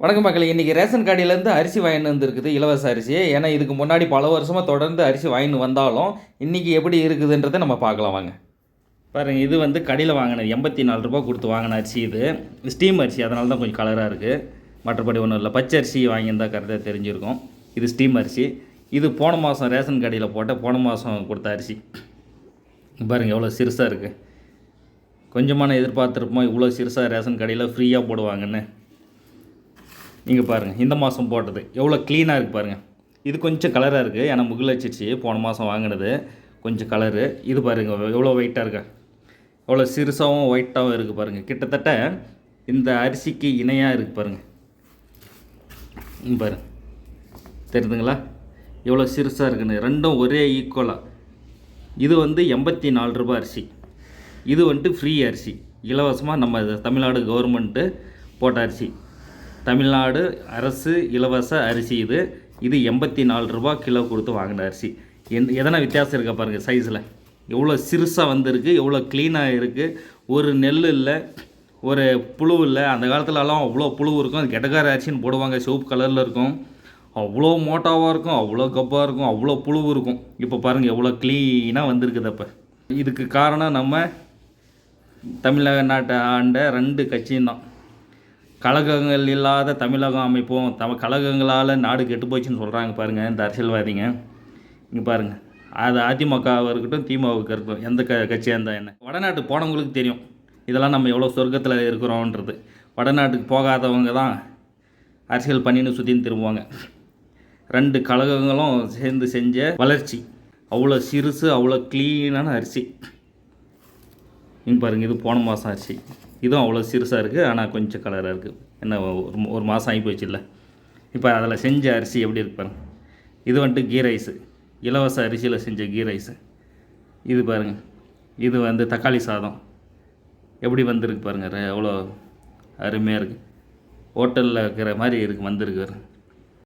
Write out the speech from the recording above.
வணக்கம் மக்களே இன்றைக்கி ரேஷன் கடையிலேருந்து அரிசி வாங்கிட்டு வந்துருக்குது இலவச அரிசி ஏன்னா இதுக்கு முன்னாடி பல வருஷமாக தொடர்ந்து அரிசி வாங்கிட்டு வந்தாலும் இன்றைக்கி எப்படி இருக்குதுன்றதை நம்ம பார்க்கலாம் வாங்க. பாருங்கள் இது வந்து கடையில் வாங்கின எண்பத்தி நாலு ரூபா கொடுத்து வாங்கின அரிசி இது. ஸ்டீம் அரிசி அதனால தான் கொஞ்சம் கலராக இருக்குது மற்றபடி ஒன்றும் இல்லை. பச்சை அரிசி வாங்கியிருந்தா கரெக்டாக தெரிஞ்சிருக்கும். இது ஸ்டீம் அரிசி. இது போன மாதம் ரேஷன் கடையில் போட்ட போன மாதம் கொடுத்த அரிசி. பாருங்கள் எவ்வளோ சிறுசாக இருக்குது கொஞ்சமான எதிர்பார்த்துருப்போம். இவ்வளோ சிறுசாக ரேஷன் கடையில் ஃப்ரீயாக போடுவாங்கன்னு. நீங்கள் பாருங்கள் இந்த மாதம் போட்டது. எவ்வளோ க்ளீனாக இருக்குது பாருங்கள் இது கொஞ்சம் கலராக இருக்குது ஏன்னா முகில் வச்சிருச்சு போன மாதம் வாங்கினது. கொஞ்சம் கலரு இது பாருங்கள் எவ்வளோ ஒயிட்டாக இருக்கா. எவ்வளோ சிறுசாகவும் ஒயிட்டாகவும் இருக்குது பாருங்கள் கிட்டத்தட்ட இந்த அரிசிக்கு இணையாக இருக்குது பாருங்கள் இங்க பாருங்க. தெரியுதுங்களா? எவ்வளோ சிறுசாக இருக்குன்னு. ரெண்டும் ஒரே ஈக்குவலாக இது வந்து எண்பத்தி நாலு ரூபாய் அரிசி. இது வந்துட்டு ஃப்ரீ அரிசி. இலவசமாக நம்ம தமிழ்நாடு கவர்மெண்ட்டு போட்ட அரிசி. தமிழ்நாடு அரசு இலவச அரிசி இது. இது எண்பத்தி நாலு ரூபா கிலோ கொடுத்து வாங்கின அரிசி. என் எதனா வித்தியாசம் இருக்கா பாருங்கள் சைஸில் எவ்வளோ சிறுசாக வந்திருக்கு எவ்வளோ க்ளீனாக இருக்குது ஒரு நெல் இல்லை ஒரு புழு இல்லை. அந்த காலத்துலலாம் அவ்வளோ புழு இருக்கும். அது கெட்டக்கார அரிசின்னு போடுவாங்க. சிவப்பு கலரில் இருக்கும். அவ்வளோ மோட்டாவாக இருக்கும் அவ்வளோ கப்பாக இருக்கும் அவ்வளோ புழு இருக்கும். இப்போ பாருங்கள் எவ்வளோ க்ளீனாக வந்திருக்குது அப்போ. இதுக்கு காரணம் நம்ம தமிழ்நாட்டை ஆண்ட ரெண்டு கட்சியும் தான் கழகங்கள் இல்லாத தமிழகம் அமைப்போம். தம கழகங்களால் நாடு கெட்டு போச்சுன்னு சொல்கிறாங்க பாருங்கள் இந்த அரசியல்வாதிங்க. இங்கே பாருங்கள் அது அதிமுகவாக இருக்கட்டும் திமுகவுக்கு இருக்கட்டும் எந்த க கட்சியாக இருந்தால் என்ன? வடநாட்டுக்கு போனவங்களுக்கு தெரியும். இதெல்லாம் நம்ம எவ்வளோ சொர்க்கத்தில் இருக்கிறோன்றது. வடநாட்டுக்கு போகாதவங்க தான் அரசியல் பண்ணின்னு சுற்றின்னு திரும்புவாங்க. ரெண்டு கழகங்களும் சேர்ந்து செஞ்ச வளர்ச்சி. அவ்வளோ சிறுசு அவ்வளோ க்ளீனான அரிசி. இங்கே பாருங்கள் இது போன மாதம் அரிசி. இதுவும் அவ்வளோ சிறுசாக இருக்குது ஆனால் கொஞ்சம் கலராக இருக்குது. என்ன ஒரு ஒரு மாதம் ஆகி போச்சுல்ல இப்போ அதில் செஞ்ச அரிசி எப்படி இருக்கு பாருங்கள் இது வந்துட்டு கீ ரைஸு. இலவச அரிசியில் செஞ்ச கீ ரைஸு. இது பாருங்கள் இது வந்து தக்காளி சாதம். எப்படி வந்திருக்கு பாருங்கள் எவ்வளோ அருமையாக இருக்குது. ஹோட்டலில் இருக்கிற மாதிரி இருக்கு வந்திருக்கு